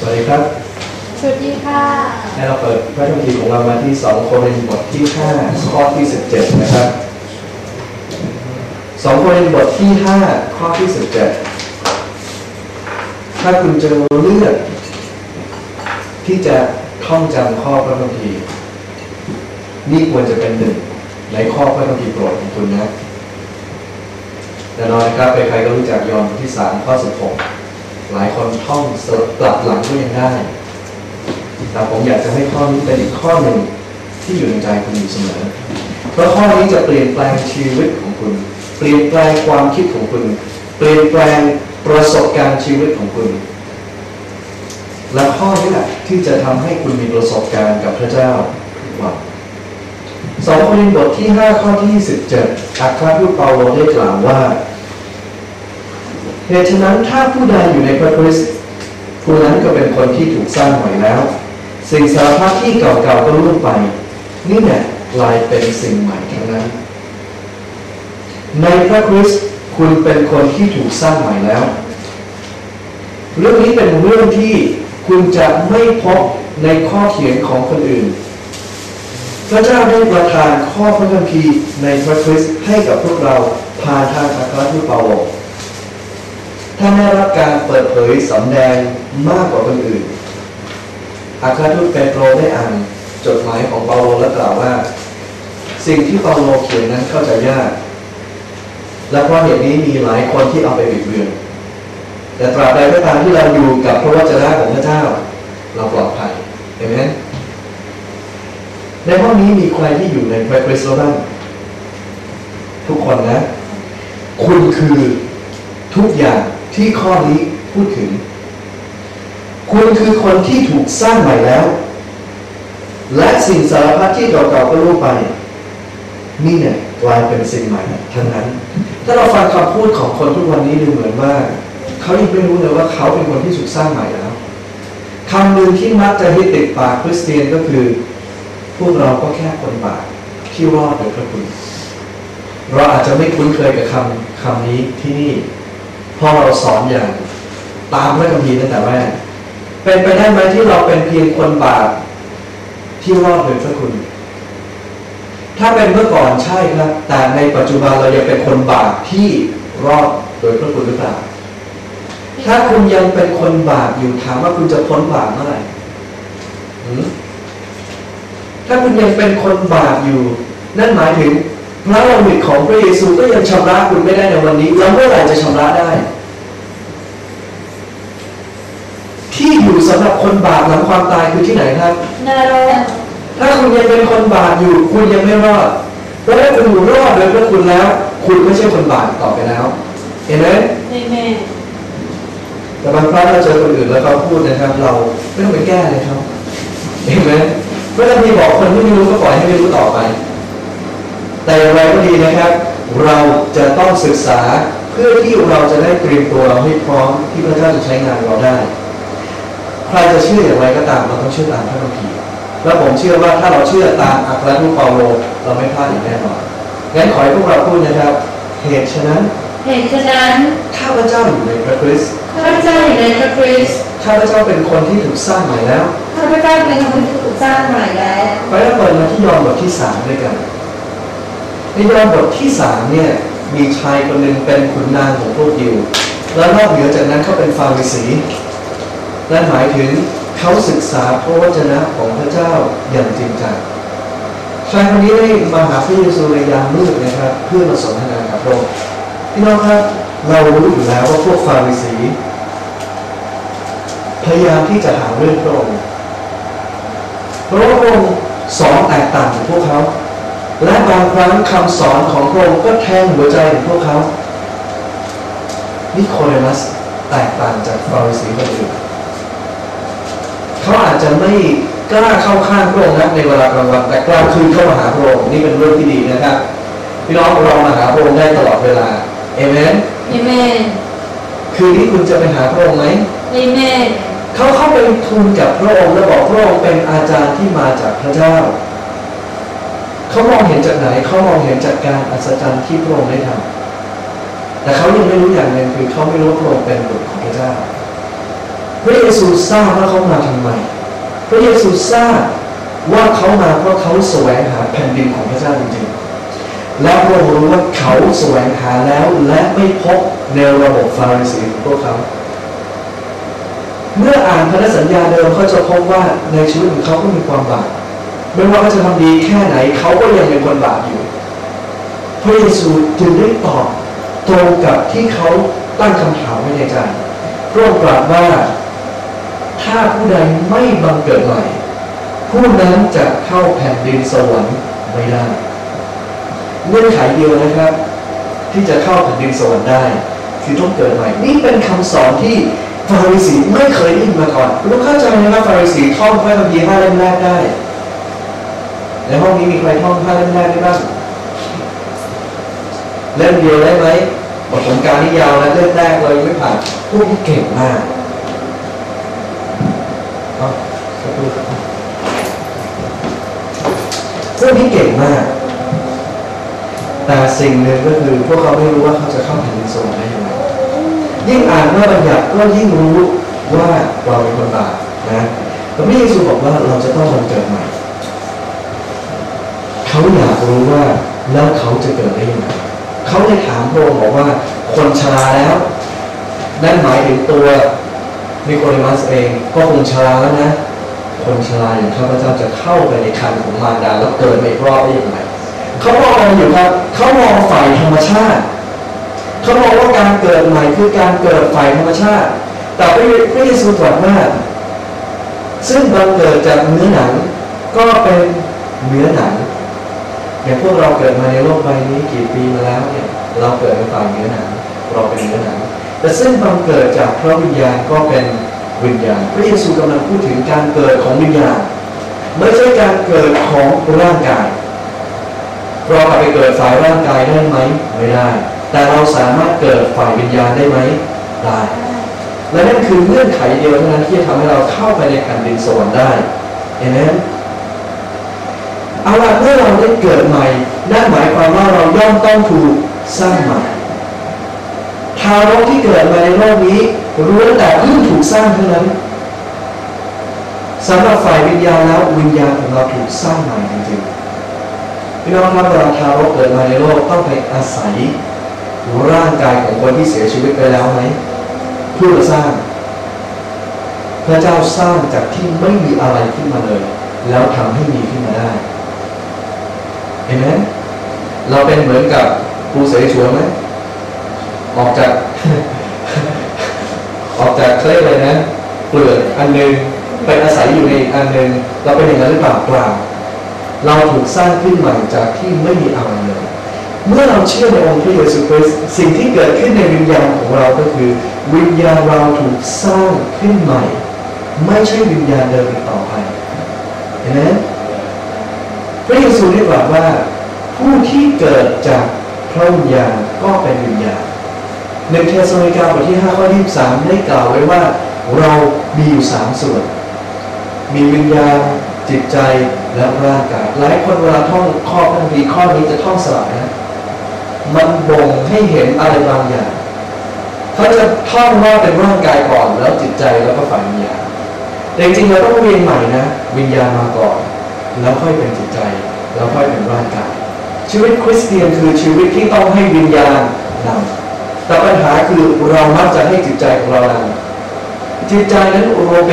สวัสดีครับ สวัสดีค่ะ ให้เราเปิดพระคัมภีร์ของเรามาที่ 2 โครินธ์บทที่ 5 ข้อที่ 17 นะครับ 2 โครินธ์บทที่ 5 ข้อที่ 17 ถ้าคุณเจอเลือกที่จะท่องจำข้อพระคัมภีร์นี่ควรจะเป็นหนึ่งในข้อพระคัมภีร์โปรดของคุณนะแน่นอนนะครับใครๆก็รู้จักยอห์นบทที่ 3 ข้อ 16 หลายคนท่องสลับกลับหลังก็ยังได้ แต่ผมอยากจะให้ข้อนี้เป็นอีกข้อหนึ่งที่อยู่ในใจคุณอยู่เสมอ เพราะข้อนี้จะเปลี่ยนแปลงชีวิตของคุณ เปลี่ยนแปลงความคิดของคุณ เปลี่ยนแปลงประสบการณ์ชีวิตของคุณ และข้อนี้แหละที่จะทำให้คุณมีประสบการณ์กับพระเจ้าทุกวันสองโครินธ์บทที่ 5 ข้อที่17อัครทูตเปาโลได้กล่าวว่า เหตุฉะนั้นถ้าผู้ใดอยู่ในพระคริสต์ผู้นั้นก็เป็นคนที่ถูกสร้างใหม่แล้ว สิ่งสารพัดที่เก่าๆก็ล่วงไป นี่แหละกลายเป็นสิ่งใหม่ทั้งนั้น ในพระคริสต์คุณเป็นคนที่ถูกสร้างใหม่แล้ว เรื่องนี้เป็นเรื่องที่คุณจะไม่พบในข้อเขียนของคนอื่น พระเจ้าได้ประทานข้อพระคัมภีร์ในพระคริสต์ให้กับพวกเราผ่านทางอัครทูตเปาโล ท่านได้รับการเปิดเผยสำแดงมากกว่าคนอื่น อาคาทูตเปโตรได้อ่านจดหมายของเปาโลและกล่าวว่า สิ่งที่เปาโลเขียนนั้นเข้าใจยาก และเพราะเหตุนี้มีหลายคนที่เอาไปบิดเบือนแต่ตราบใดก็ตามที่เราอยู่กับพระวจนะของพระเจ้า เราปลอดภัยเห็นไหมในห้องนี้มีใครที่อยู่ในพระคริสต์บ้างทุกคนนะ คุณคือทุกอย่าง ที่ข้อนี้พูดถึง คุณคือคนที่ถูกสร้างใหม่แล้ว และสิ่งสารพัดที่เก่าๆก็รู้ไป นี่เนี่ยกลายเป็นสิ่งใหม่ทั้งนั้น ถ้าเราฟังคำพูดของคนทุกวันนี้ดูเหมือนว่า เขายังไม่รู้เลยว่าเขาเป็นคนที่ถูกสร้างใหม่แล้วคำหนึ่งที่มักจะให้ติดปากคริสเตียนก็คือ พวกเราก็แค่คนบาปที่รอดโดยพระคุณ เราอาจจะไม่คุ้นเคยกับคำคำนี้ที่นี่ พอเราสอนอย่างตามพระคัมภีร์ตั้งแต่แรกเป็นไปได้ไหมที่เราเป็นเพียงคนบาปที่รอดโดยพระคุณ ถ้าเป็นเมื่อก่อนใช่ครับ แต่ในปัจจุบันเรายังเป็นคนบาปที่รอดโดยพระคุณหรือเปล่า ถ้าคุณยังเป็นคนบาปอยู่ถามว่าคุณจะพ้นบาปเมื่อไหร่ถ้าคุณยังเป็นคนบาปอยู่ นั่นหมายถึง พระโลหิตของพระเยซูก็ยังชำระคุณไม่ได้ในวันนี้แล้วเมื่อไหร่จะชำระได้ ที่อยู่สำหรับคนบาปหลังความตายคือที่ไหนครับนารกถ้าคุณยังเป็นคนบาปอยู่ คุณยังไม่รอดเพราะถ้าคุณอยู่รอดโดยพระคุณแล้ว คุณไม่ใช่คนบาปต่อไปแล้ว เห็นไหมเอเมนแต่บางครั้งเราเจอคนอื่นแล้วเขาพูดนะครับ เราไม่ต้องไปแก้เลยครับเห็นไหมเมื่อเรามีบอกคนที่ไม่รู้ก็ปล่อยให้ไม่รู้ต่อไป แต่อย่างไรก็ดีนะครับ เราจะต้องศึกษาเพื่อที่เราจะได้เตรียมตัวให้พร้อมที่พระเจ้าจะใช้งานเราได้ ใครจะเชื่ออย่างไรก็ตามเราต้องเชื่อตามพระคัมภีร์แล้วผมเชื่อว่าถ้าเราเชื่อตามอัครทูตเปาโลเราไม่พลาดอย่างแน่นอนงั้นขอให้พวกเราพูดนะครับ เหตุฉะนั้น เหตุฉะนั้นข้าพเจ้าอยู่ในพระคริสต์ข้าพเจ้าอยู่ในพระคริสต์ข้าพเจ้าเป็นคนที่ถูกสร้างใหม่แล้วข้าพเจ้าเป็นคนที่ถูกสร้างใหม่แล้วไปแล้วเปิดมาที่ยอห์นบทที่สามด้วยกันในยอห์นบทที่สามเนี่ยมีชายคนหนึ่งเป็นขุนนางของพวกยิว แล้วนอกเหนือจากนั้นเขาเป็นฟาริสีนั่นหมายถึงเขาศึกษาพระวจนะของพระเจ้าอย่างจริงจังชายคนนี้ได้มาหาพระเยซูในยามมืดนะครับ เพื่อมาสนทนากับพระองค์พี่น้องครับเรารู้อยู่แล้วว่าพวกฟาริสีพยายามที่จะหาเรื่องพระองค์เพราะว่าพระองค์สอนแตกต่างจากพวกเขา และบางครั้งคำสอนของพระองค์ก็แทงหัวใจของพวกเขานิโคเดมัสแตกต่างจากฟาริสีคนอื่นเขาอาจจะไม่กล้าเข้าข้างพระองค์นะในเวลากลางวันแต่กลางคืนเข้ามาหาพระองค์นี่เป็นเรื่องที่ดีนะครับพี่น้องเรามาหาพระองค์ได้ตลอดเวลาเอเมนเอเมนคืนนี้คุณจะไปหาพระองค์ไหมเอเมนเขาเข้าไปทูลกับพระองค์และบอกพระองค์เป็นอาจารย์ที่มาจากพระเจ้า เขามองเห็นจากไหนเขามองเห็นจากการอัศจรรย์ที่พระองค์ได้ทำแต่เขายังไม่รู้อย่างหนึ่งคือเขาไม่รู้พระองค์เป็นบุตรของพระเจ้า พระเยซูทราบว่าเขามาทำไม พระเยซูทราบว่าเขามาเพราะเขาแสวงหาแผ่นดินของพระเจ้าจริงๆ และพระองค์รู้ว่าเขาแสวงหาแล้วและไม่พบในระบบฟาริสีของพวกเขาเมื่ออ่านพันธสัญญาเดิมเขาจะพบว่าในชีวิตของเขาก็มีความบาป ไม่ว่าเขาจะทำดีแค่ไหนเขาก็ยังเป็นคนบาปอยู่ พระเยซูจึงได้ตอบตรงกับที่เขาตั้งคำถามไว้ในใจพระองค์ตรัสว่า ถ้าผู้ใดไม่บังเกิดใหม่ผู้นั้นจะเข้าแผ่นดินสวรรค์ไม่ได้เงื่อนไขเดียวนะครับ ที่จะเข้าแผ่นดินสวรรค์ได้ คือต้องเกิดใหม่ นี่เป็นคำสอนที่ฟาริสีไม่เคยได้ยินมาก่อนรู้เข้าใจนะครับฟาริสีท่องพระคัมภีร์ห้าเล่มแรกได้ ในห้องนี้มีใครท่องห้าเล่มแรกได้บ้างเล่มเดียวได้ไหมบทสงการนี่ยาวแล้วเล่มแรกเลยไม่ผ่านพวกที่เก่งมากเอาสักครู่ครับพวกนี้เก่งมาก แต่สิ่งหนึ่งก็คือพวกเขาไม่รู้ว่าเขาจะเข้าแผ่นดินสวรรค์ได้ยังไงยิ่งอ่านพระบัญญัติก็ยิ่งรู้ว่าเราเป็นคนบาปนะแต่พระเยซูบอกว่าเราจะต้องบังเกิดใหม่ เขาอยากรู้ว่าแล้วเขาจะเกิดได้ยังไงเขาเลยถามพระองค์บอกว่า คนชราแล้ว นั่นหมายถึงตัวนิโคลัมัสเองก็คงชราแล้วนะ คนชราอย่างข้าพเจ้าจะเข้าไปในคันของมารดาแล้วเกิดไม่รอดได้อย่างไรเขามองอะไรอยู่ครับเขามองฝ่ายธรรมชาติเขามองว่าการเกิดใหม่คือการเกิดฝ่ายธรรมชาติ แต่พระเยซูตรัสว่าซึ่งบังเกิดจากเนื้อหนัง ก็เป็นเนื้อหนัง อย่างพวกเราเกิดมาในโลกใบนี้กี่ปีมาแล้วเนี่ยเราเกิดเป็นฝ่ายเนื้อหนังเราเป็นเนื้อหนังแต่ซึ่งบังเกิดจากพระวิญญาณก็เป็นวิญญาณพระเยซูกำลังพูดถึงการเกิดของวิญญาณไม่ใช่การเกิดของร่างกาย เราไปเกิดฝ่ายร่างกายได้ไหมไม่ได้ แต่เราสามารถเกิดฝ่ายวิญญาณได้ไหมได้และนั่นคือเงื่อนไขเดียวเท่านั้นที่จะทำให้เราเข้าไปในแผ่นดินสวรรค์ได้เห็นไหม เอาล่ะเมื่อเราได้เกิดใหม่นั่นหมายความว่าเราย่อมต้องถูกสร้างใหม่ทารกที่เกิดมาในโลกนี้รู้แต่เพิ่งถูกสร้างเท่านั้นสำหรับฝ่ายวิญญาณแล้ววิญญาณของเราถูกสร้างใหม่จริงๆพี่น้องครับเวลาทารกเกิดมาในโลกต้องไปอาศัยร่างกายของคนที่เสียชีวิตไปแล้วไหมเพื่อสร้าง พระเจ้าสร้างจากที่ไม่มีอะไรขึ้นมาเลย แล้วทำให้มีขึ้นมาได้ เห็นไหมเราเป็นเหมือนกับปูเสฉวนไหมออกจากออกจากเคลเลยนะเปลือกอันหนึ่งไปอาศัยอยู่ในอีกอันหนึ่งเราเป็นอย่างนั้นหรือเปล่าเปล่าเราถูกสร้างขึ้นใหม่จากที่ไม่มีอะไรเลยเมื่อเราเชื่อในองค์พระเยซูคริสต์สิ่งที่เกิดขึ้นในวิญญาณของเราก็คือ วิญญาณเราถูกสร้างขึ้นใหม่ ไม่ใช่วิญญาณเดิมอีกต่อไปเห็นไหม พระเยซูได้ตรัสว่า ผู้ที่เกิดจากพระวิญญาณก็เป็นวิญญาณในเทสโลนิกาบทที่5ข้อ23ได้กล่าวไว้ว่าเรามีอยู่สามส่วน มีวิญญาณจิตใจและร่างกายหลายคนเวลาท่องข้อพระคัมภีร์ข้อนี้จะท่องสลายนะมันบ่งให้เห็นอะไรบางอย่างเขาจะท่องว่าเป็นร่างกายก่อนแล้วจิตใจแล้วก็ฝ่ายวิญญาณแต่จริงๆเราต้องเรียนใหม่นะ วิญญาณมาก่อน แล้วค่อยเป็นจิตใจ แล้วค่อยเป็นร่างกายชีวิตคริสเตียนคือชีวิตที่ต้องให้วิญญาณนำแต่ปัญหาคือเรามักจะให้จิตใจของเรานำจิตใจนั้นรวมไป